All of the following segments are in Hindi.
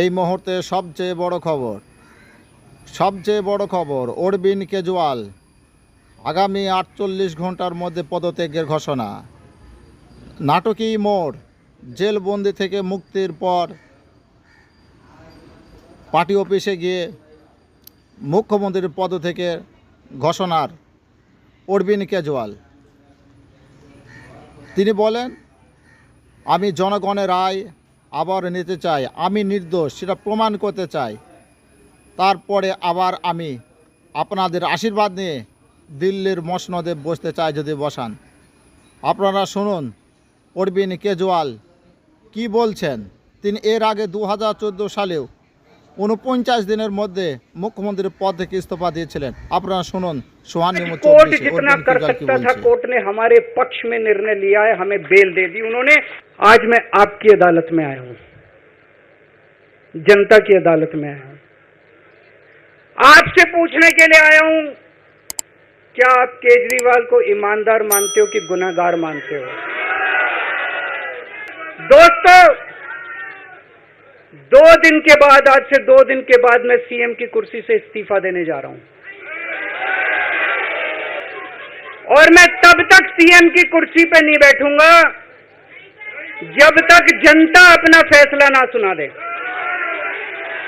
এই মুহূর্তে সবচেয়ে বড় খবর, সবচেয়ে বড় খবর অরবিন্দ কেজরিওয়াল আগামী আটচল্লিশ ঘণ্টার মধ্যে পদত্যাগের ঘোষণা। নাটকী মোড়, জেলবন্দি থেকে মুক্তির পর পার্টি অফিসে গিয়ে মুখ্যমন্ত্রীর পদ থেকে ঘোষণার অরবিন্দ কেজরিওয়াল। তিনি বলেন, আমি জনগণের রায় আবার নিতে চাই আমি নির্দোষ সেটা প্রমাণ করতে চাই তারপরে আবার আমি আপনাদের আশীর্বাদ নিয়ে দিল্লির মসনদে বসতে চাই যদি বসান আপনারা শুনুন অরবিন্দ কেজরিওয়াল কি বলছেন তিনি এর আগে দু হাজার চোদ্দো সালেও উনপঞ্চাশ দিনের মধ্যে মুখ্যমন্ত্রীর পদ থেকে ইস্তফা দিয়েছিলেন আপনারা শুনুন সোহান নিমো कोर्ट চব্বিশে जितना অরবিন্দ कर কেজরিওয়াল কি सकता था বলছে कोर्ट ने हमारे पक्ष में निर्णय लिया है हमें बेल दे दी उन्होंने आज मैं आपकी अदालत में आया हूँ। जनता की अदालत में आया हूँ। आपसे पूछने के लिए आया हूँ, क्या आप केजरीवाल को ईमानदार मानते हो कि गुनागार मानते हो? दोस्तों, दो दिन के बाद, आज से दो दिन के बाद मैं सीएम की कुर्सी से इस्तीफा देने जा रहा हूँ। और मैं तब तक सीएम की कुर्सी पे नहीं बैठूँगा जब तक जनता अपना फैसला ना सुना दे।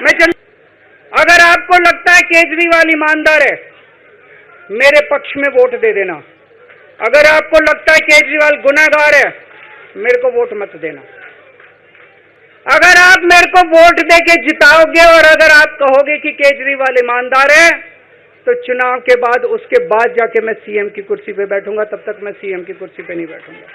मैं जन... अगर आपको लगता है केजरीवाल ईमानदार है, मेरे पक्ष में वोट दे देना। अगर आपको लगता है केजरीवाल गुनाहगार है, मेरे को वोट मत देना। अगर आप मेरे को वोट दे के जिताओगे और अगर आप कहोगे कि केजरीवाल ईमानदार है तो चुनाव के बाद उसके बाद जाके मैं सीएम की कुर्सी पे बैठूँगा, तब तक मैं सीएम की कुर्सी पे नहीं बैठूँगा।